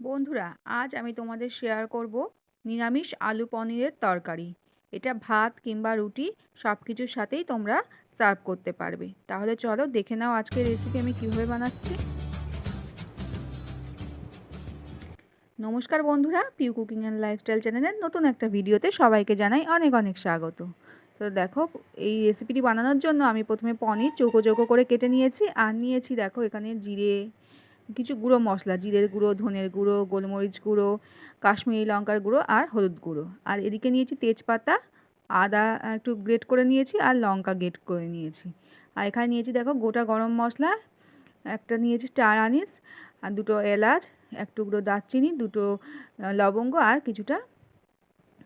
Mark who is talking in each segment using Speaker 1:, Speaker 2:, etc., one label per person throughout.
Speaker 1: বন্ধুরা, আজ আমি তোমাদের শেয়ার করব নিরামিষ আলু পনিরের তরকারি। এটা ভাত কিংবা রুটি সব কিছুর সাথেই তোমরা সার্ভ করতে পারবে। তাহলে চলো দেখে নাও আজকের রেসিপি আমি কীভাবে বানাচ্ছি। নমস্কার বন্ধুরা পিউ কুকিং অ্যান্ড লাইফস্টাইল চ্যানেলের নতুন একটা ভিডিওতে সবাইকে জানাই অনেক অনেক স্বাগত। তো দেখো, এই রেসিপিটি বানানোর জন্য আমি প্রথমে পনির চৌকো চৌকো করে কেটে নিয়েছি। আর নিয়েছি, দেখো, এখানে জিরে কিছু গুঁড়ো মশলা, জিরের গুঁড়ো, ধনের গুঁড়ো, গোলমরিচ গুঁড়ো, কাশ্মীরি লঙ্কার গুঁড়ো আর হলুদ গুঁড়ো। আর এদিকে নিয়েছি তেজপাতা, আদা একটু গ্রেট করে নিয়েছি আর লঙ্কা গ্রেট করে নিয়েছি। আর এখানে নিয়েছি দেখো গোটা গরম মশলা, একটা নিয়েছি স্টার আনিস, আর দুটো এলাচ, এক টুকরো দারচিনি, দুটো লবঙ্গ আর কিছুটা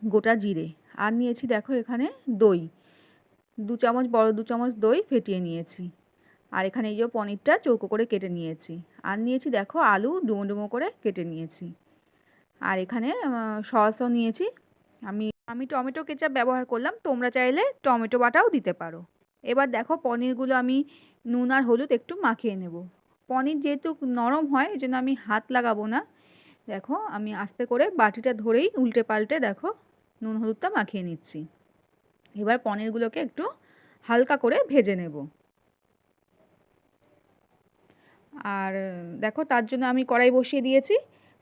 Speaker 1: গোটা জিরে। আর নিয়েছি দেখো এখানে দই, দু চামচ বড় দু চামচ দই ফেটিয়ে নিয়েছি। আর এখানে এই যে পনিরটা চৌকো করে কেটে নিয়েছি। আর নিয়েছি দেখো আলু, ডুমো ডুমো করে কেটে নিয়েছি। আর এখানে সসও নিয়েছি। আমি আমি টমেটো কেচাপ ব্যবহার করলাম। তোমরা চাইলে টমেটো বাটাও দিতে পারো। এবার দেখো পনিরগুলো আমি নুন আর হলুদ একটু মাখিয়ে নেব। পনির যেহেতু নরম হয় এই জন্য আমি হাত লাগাবো না। দেখো, আমি আস্তে করে বাটিটা ধরেই উল্টে পাল্টে দেখো নুন হলুদটা মাখিয়ে নিচ্ছি। এবার পনিরগুলোকে একটু হালকা করে ভেজে নেব। আর দেখো, তার জন্য আমি কড়াই বসিয়ে দিয়েছি।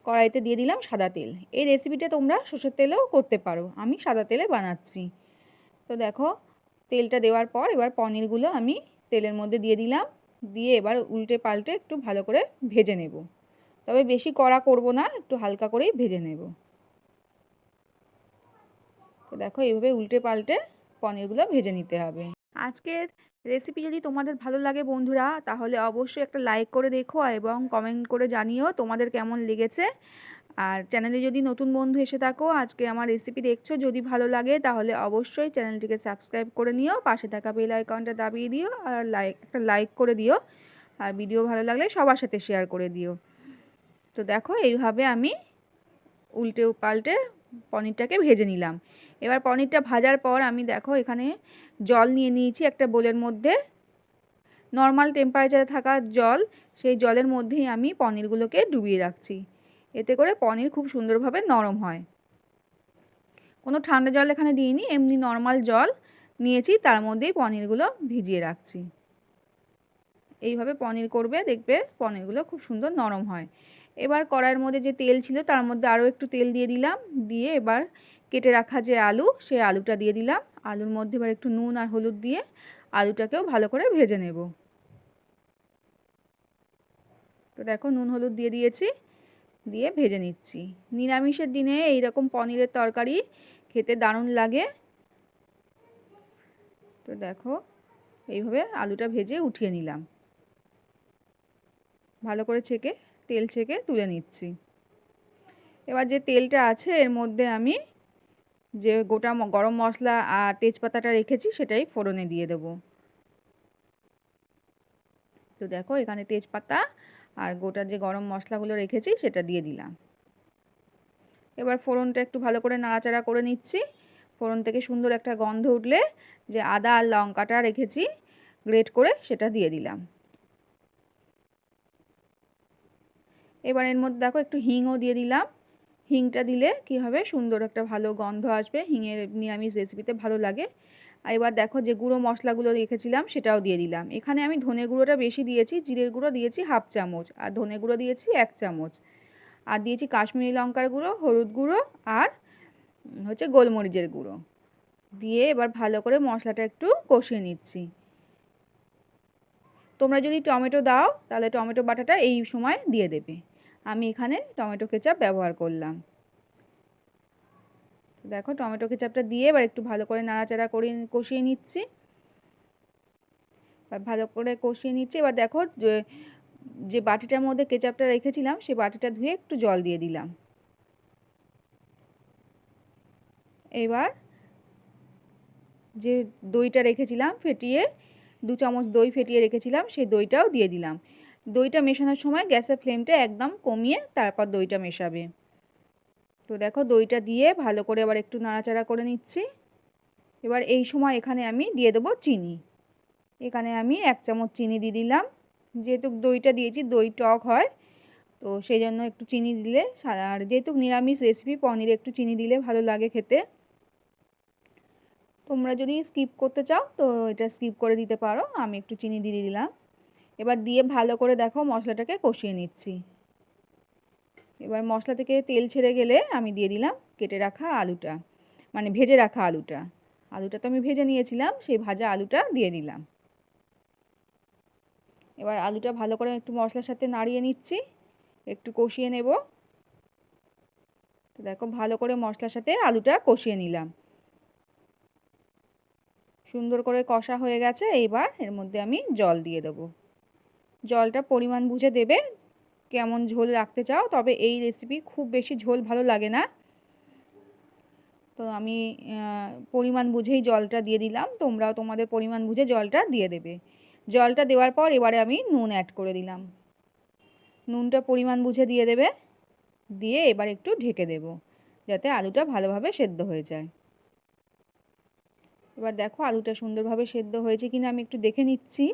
Speaker 1: কড়াইতে দিয়ে দিলাম সাদা তেল। এই রেসিপিটা তোমরা সর্ষের তেলেও করতে পারো। আমি সাদা তেলে বানাচ্ছি। তো দেখো, তেলটা দেওয়ার পর এবার পনিরগুলো আমি তেলের মধ্যে দিয়ে দিলাম। দিয়ে এবার উল্টে পাল্টে একটু ভালো করে ভেজে নেব। তবে বেশি কড়া করব না, একটু হালকা করেই ভেজে নেব। তো দেখো, এইভাবে উল্টে পাল্টে পনিরগুলো ভেজে নিতে হবে। আজকের রেসিপি যদি তোমাদের ভালো লাগে বন্ধুরা, তাহলে অবশ্যই একটা লাইক করে দেখো এবং কমেন্ট করে জানিও তোমাদের কেমন লেগেছে। আর চ্যানেলে যদি নতুন বন্ধু এসে থাকো, আজকে আমার রেসিপি দেখছ, যদি ভালো লাগে তাহলে অবশ্যই চ্যানেলটিকে সাবস্ক্রাইব করে নিও, পাশে থাকা বেল আইকনটা দাবিয়ে দিও, আর লাইক একটা লাইক করে দিও। আর ভিডিও ভালো লাগলে সবার সাথে শেয়ার করে দিও। তো দেখো, এইভাবে আমি উল্টে পাল্টে পনিরটাকে ভেজে নিলাম। এবার পনিরটা ভাজার পর আমি দেখো এখানে জল নিয়ে নিয়েছি একটা বোলের মধ্যে। নর্মাল টেম্পারেচারে থাকা জল, সেই জলের মধ্যেই আমি পনিরগুলোকে ডুবিয়ে রাখছি। এতে করে পনির খুব সুন্দরভাবে নরম হয়। কোনো ঠান্ডা জল এখানে দিইনি, এমনি নর্মাল জল নিয়েছি, তার মধ্যেই পনিরগুলো ভিজিয়ে রাখছি। এইভাবে পনির করবে, দেখবে পনিরগুলো খুব সুন্দর নরম হয়। এবার কড়াইয়ের মধ্যে যে তেল ছিল তার মধ্যে আরও একটু তেল দিয়ে দিলাম, দিয়ে এবার কেটে রাখা যে আলু সেই আলুটা দিয়ে দিলাম। আলুর মধ্যে এবার একটু নুন আর হলুদ দিয়ে আলুটাকেও ভালো করে ভেজে নেব। তো দেখো নুন হলুদ দিয়ে দিয়েছি, দিয়ে ভেজে নিচ্ছি। নিরামিষের দিনে এই রকম পনিরের তরকারি খেতে দারুণ লাগে। তো দেখো এইভাবে আলুটা ভেজে উঠিয়ে নিলাম। ভালো করে ছেঁকে তেল ছেঁকে তুলে নিচ্ছি। এবার যে তেলটা আছে, এর মধ্যে আমি যে গোটা গরম মশলা আর তেজপাতাটা রেখেছি, সেটাই ফোড়নে দিয়ে দেব। তো দেখো, এখানে তেজপাতা আর গোটা যে গরম মশলাগুলো রেখেছি, সেটা দিয়ে দিলাম। এবার ফোড়নটা একটু ভালো করে নাড়াচাড়া করে নিচ্ছি। ফোড়ন থেকে সুন্দর একটা গন্ধ উঠলে যে আদা আর লঙ্কাটা রেখেছি, গ্রেট করে সেটা দিয়ে দিলাম। এবার এর মধ্যে দেখো একটু হিংও দিয়ে দিলাম। হিংটা দিলে কি হবে? সুন্দর একটা ভালো গন্ধ আসবে। হিঙের নিরামিষ রেসিপিতে ভালো লাগে। আর এবার দেখো যে গুঁড়ো মশলাগুলো রেখেছিলাম, সেটাও দিয়ে দিলাম। এখানে আমি ধনে গুঁড়োটা বেশি দিয়েছি, জিরের গুঁড়ো দিয়েছি হাফ চামচ, আর ধনে গুঁড়ো দিয়েছি এক চামচ। আর দিয়েছি কাশ্মীরি লঙ্কার গুঁড়ো, হলুদ গুঁড়ো, আর হচ্ছে গোলমরিচের গুঁড়ো। দিয়ে এবার ভালো করে মশলাটা একটু কষিয়ে নিচ্ছি। তোমরা যদি টমেটো দাও, তাহলে টমেটো বাটাটা এই সময় দিয়ে দেবে। আমি এখানে টমেটো কেচাপ ব্যবহার করলাম। দেখো টমেটো কেচাপটা দিয়ে এবার একটু ভালো করে নাড়াচাড়া করে কষিয়ে নিচ্ছি। এবার ভালো করে কষিয়ে নিচ্ছি। এবার দেখো যে যে বাটিটার মধ্যে কেচাপটা রেখেছিলাম সেই বাটিটা ধুয়ে একটু জল দিয়ে দিলাম। এবার যে দইটা রেখেছিলাম, ফেটিয়ে দু চামচ দই ফেটিয়ে রেখেছিলাম সেই দইটাও দিয়ে দিলাম। দইটা মেশানোর সময় গ্যাসের ফ্লেমটা একদম কমিয়ে তারপর দইটা মেশাবে। তো দেখো দইটা দিয়ে ভালো করে আবার একটু নাড়াচাড়া করে নিচ্ছি। এবার এই সময় এখানে আমি দিয়ে দেবো চিনি। এখানে আমি এক চামচ চিনি দিয়ে দিলাম। যেহেতু দইটা দিয়েছি, দই টক হয়, তো সেই জন্য একটু চিনি দিলে আর যেহেতু নিরামিষ রেসিপি পনিরে একটু চিনি দিলে ভালো লাগে খেতে। তোমরা যদি স্কিপ করতে চাও, তো এটা স্কিপ করে দিতে পারো। আমি একটু চিনি দিয়ে দিলাম। এবার দিয়ে ভালো করে দেখো মশলাটাকে কষিয়ে নিচ্ছি। এবার মশলা থেকে তেল ছেড়ে গেলে আমি দিয়ে দিলাম কেটে রাখা আলুটা মানে ভেজে রাখা আলুটা। আলুটা তো আমি ভেজে নিয়েছিলাম, সেই ভাজা আলুটা দিয়ে দিলাম। এবার আলুটা ভালো করে একটু মশলার সাথে নাড়িয়ে নিচ্ছি, একটু কষিয়ে নেব। তো দেখো ভালো করে মশলার সাথে আলুটা কষিয়ে নিলাম। সুন্দর করে কষা হয়ে গেছে, এইবার এর মধ্যে আমি জল দিয়ে দেবো। জলটা পরিমাণ বুঝে দেবে, কেমন ঝোল রাখতে চাও, তবে এই রেসিপি খুব বেশি ঝোল ভালো লাগে না। তো আমি পরিমাণ বুঝেই জলটা দিয়ে দিলাম, তোমরাও তোমাদের পরিমাণ বুঝে জলটা দিয়ে দেবে। জলটা দেওয়ার পর এবারে আমি নুন অ্যাড করে দিলাম। নুনটা পরিমাণ বুঝে দিয়ে দেবে, দিয়ে এবার একটু ঢেকে দেব, যাতে আলুটা ভালোভাবে সেদ্ধ হয়ে যায়। এবার দেখো আলুটা সুন্দরভাবে সেদ্ধ হয়েছে কিনা আমি একটু দেখে নিচ্ছি।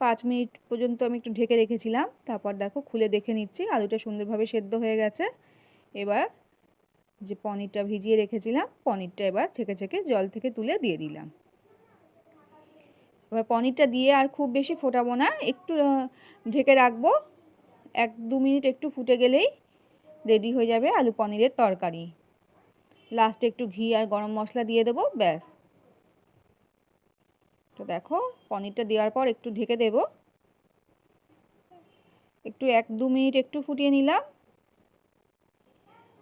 Speaker 1: পাঁচ মিনিট পর্যন্ত আমি একটু ঢেকে রেখেছিলাম। তারপর দেখো খুলে দেখে নিচ্ছি, আলুটা সুন্দরভাবে সেদ্ধ হয়ে গেছে। এবার যে পনিরটা ভিজিয়ে রেখেছিলাম, পনিরটা এবার ছেঁকে ছেঁকে জল থেকে তুলে দিয়ে দিলাম। এবার পনিরটা দিয়ে আর খুব বেশি ফোটাবো না, একটু ঢেকে রাখব। এক দু মিনিট একটু ফুটে গেলেই রেডি হয়ে যাবে আলু পনিরের তরকারি। লাস্টে একটু ঘি আর গরম মশলা দিয়ে দেবো, ব্যাস। তো দেখো, পনিরটা দেওয়ার পর একটু ঢেকে দেব। একটু এক, দু মিনিট একটু ফুটিয়ে নিলাম।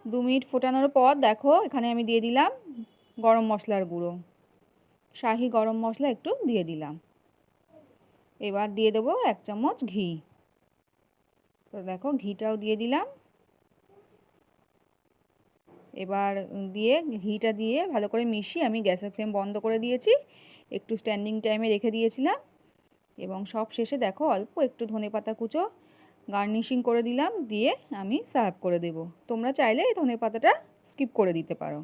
Speaker 1: দু মিনিট ফোটানোর পর দেখো, এখানে আমি দিয়ে দিলাম গরম মশলার গুঁড়ো। শাহি গরম মশলা একটু দিয়ে দিলাম। এবার দিয়ে দেবো এক চামচ ঘি। তো দেখো, ঘিটাও দিয়ে দিলাম। এবার দিয়ে ঘিটা দিয়ে ভালো করে মিশিয়ে আমি গ্যাসের ফ্লেম বন্ধ করে দিয়েছি। একটু স্ট্যান্ডিং টাইমে রেখে দিয়েছিলাম এবং সব শেষে দেখো অল্প একটু ধনে পাতা কুচো গার্নিশিং করে দিলাম, দিয়ে আমি সার্ভ করে দেব। তোমরা চাইলে এই ধনে পাতাটা স্কিপ করে দিতে পারো।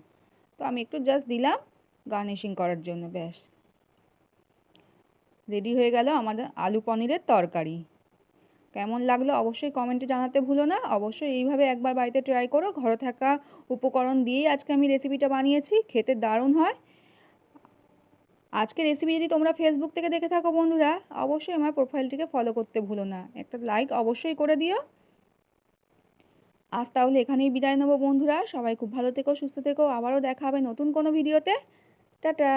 Speaker 1: তো আমি একটু জাস্ট দিলাম গার্নিশিং করার জন্য, ব্যাস। রেডি হয়ে গেল আমাদের আলু পনিরের তরকারি। কেমন লাগল অবশ্যই কমেন্টে জানাতে ভুলো না। অবশ্যই এইভাবে একবার বাড়িতে ট্রাই করো। ঘরে থাকা উপকরণ দিয়েই আজকে আমি রেসিপিটা বানিয়েছি। খেতে দারুণ হয়। আজকে রেসিপি যদি তোমরা ফেসবুক থেকে দেখে থাকো বন্ধুরা, অবশ্যই আমার প্রোফাইলটিকে ফলো করতে ভুলো না। একটা লাইক অবশ্যই করে দিও। আজ তাহলে এখানেই বিদায় নেব বন্ধুরা। সবাই খুব ভালো থেকো, সুস্থ থেকো। আবারও দেখা হবে নতুন কোনো ভিডিওতে টাটা!